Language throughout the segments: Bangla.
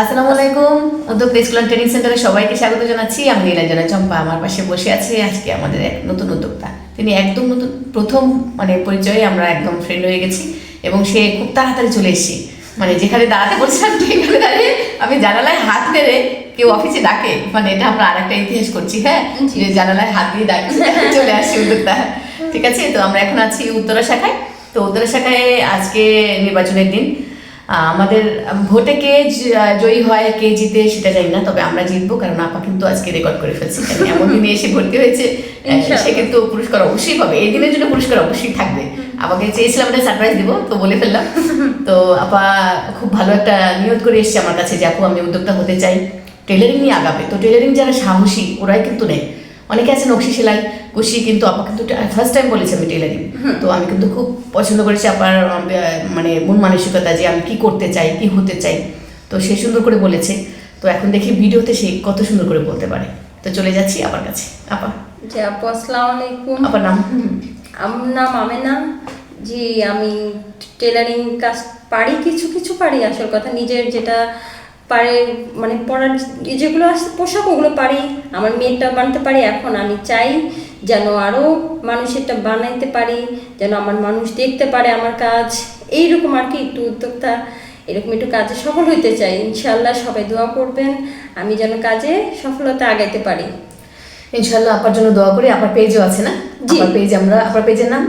আসসালামু আলাইকুম। উদ্যোগ স্কুল ট্রেনিং সেন্টারে সবাইকে স্বাগত জানাচ্ছি। আমি নীলাঞ্জনা চম্পা। আমার পাশে বসে আছে আজকে আমাদের এক নতুন উদ্যোক্তা। তিনি একদম নতুন প্রথম মানে পরিচয়ে আমরা একদম ফ্রেন্ড হয়ে গেছি এবং সে খুব তাড়াতাড়ি চলে এসেছি। মানে যেখানে দাঁড়াতে বলছিলাম সেখানে দাঁড়িয়ে আমি জানালায় হাত মেরে কেউ অফিসে ডাকে। মানে এটা আমরা আরেকটা ইতিহাস করছি হ্যাঁ? যে জানালায় হাত দিয়ে ডাকি চলে আসছি উদ্যোক্তা। ঠিক আছে? তো আমরা এখন আছি উত্তরা শাখায়। তো উত্তরা শাখায় আজকে নির্বাচনের দিন। আমাদের ভোটে কে জয়ী হয় কে জিতে সেটা জানি না তবে আমরা জিতবো কারণ আপা কিন্তু আজকে রেকর্ড করে ফেলছি। এমন দিনে এসে ভর্তি হয়েছে সে কিন্তু পুরস্কার অবশ্যই পাবে। এই দিনের জন্য পুরস্কার অবশ্যই থাকবে। আমাকে চেয়েছিলাম একটা সারপ্রাইজ দিব তো বলে ফেললাম। তো আপা খুব ভালো একটা নিয়োগ করে এসেছে আমার কাছে যে আপু আমি উদ্যোক্তা হতে চাই। টেলারিং নিয়ে আগাবে। তো টেলারিং যারা সাহসী ওরাই কিন্তু নেয়। অনেকে আছে নকশি সেলাই কুশি কিন্তু আপা কিন্তু ফার্স্ট টাইম বলেছে আমি টেলারিং তো আমি কিন্তু খুব পছন্দ করেছি আপনার মানে মন মানসিকতা যে আমি কি করতে চাই কি হতে চাই। তো সে সুন্দর করে বলেছে। তো এখন দেখি ভিডিওতে সে কত সুন্দর করে বলতে পারে। তো চলে যাচ্ছি আপার কাছে। আপা। জি আপু আসসালামু আলাইকুম। আপার নাম? আমার নাম আমেনা। জি আমি টেলারিং কাজ পারি কিছু কিছু পারি আসল কথা। নিজের যেটা পারে মানে পড়ার যেগুলো আছে পোশাক ওগুলো পারি। আমার মেয়েটা বানাতে পারি এখন আমি চাই যেন আরও মানুষেরটা বানাইতে পারি যেন আমার মানুষ দেখতে পারে আমার কাজ। এইরকম আর কি একটু উদ্যোক্তা এরকম একটু কাজে সফল হইতে চাই। ইনশাল্লাহ সবাই দোয়া করবেন আমি যেন কাজে সফলতা আগাইতে পারি। ইনশাল্লাহ আপার জন্য দোয়া করি আপার পেজও আছে না? জি। পেজ আমরা আপার পেজের নাম?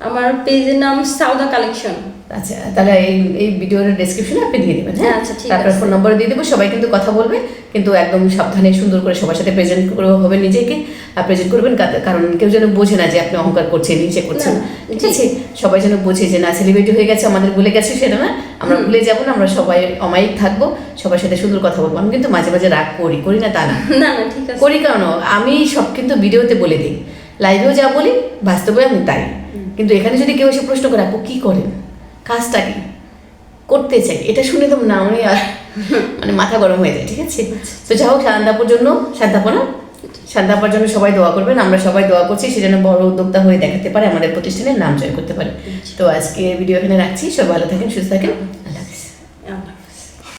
আমার পেজের নাম সাউদা কালেকশন। আচ্ছা তাহলে এই এই ভিডিওর ডেসক্রিপশনে আপনি দিয়ে দেবেন হ্যাঁ? আচ্ছা, ঠিক তারপর ফোন নম্বর দিয়ে দেবো সবাই কিন্তু কথা বলবে কিন্তু একদম সাবধানে সুন্দর করে সবার সাথে প্রেজেন্ট করে হবে নিজেকে আর প্রেজেন্ট করবেন কারণ কেউ যেন বোঝে না যে আপনি অহংকার করছেন নিচে করছেন। ঠিক আছে? সবাই যেন বোঝে যে না সেলিব্রিটি হয়ে গেছে আমাদের ভুলে গেছে সেটা না। আমরা ভুলে যাব না আমরা সবাই অমায়িক থাকব সবার সাথে সুন্দর কথা বলব। আমি কিন্তু মাঝে মাঝে রাগ করি করি না তা না। না না ঠিক আছে। করি কারণ আমি সব কিন্তু ভিডিওতে বলে দিই। লাইভেও যা বলি বাস্তবে আমি তাই। কিন্তু এখানে যদি কেউ এসে প্রশ্ন করে, আপু কী করেন কাজটা কি? করতে চাই। এটা শুনে তো না উনি আর মানে মাথা গরম হয়ে যায়, ঠিক আছে? তো যা হোক শান্তাপুর জন্য শান্তাপা না শান্তাপার জন্য সবাই দোয়া করবেন। আমরা সবাই দোয়া করছি সে যেন বড় উদ্যোক্তা হয়ে দেখাতে পারে, আমাদের প্রতিষ্ঠানের নাম জয় করতে পারে। তো আজকে ভিডিও এখানে রাখছি। সবাই ভালো থাকেন, সুস্থ থাকেন।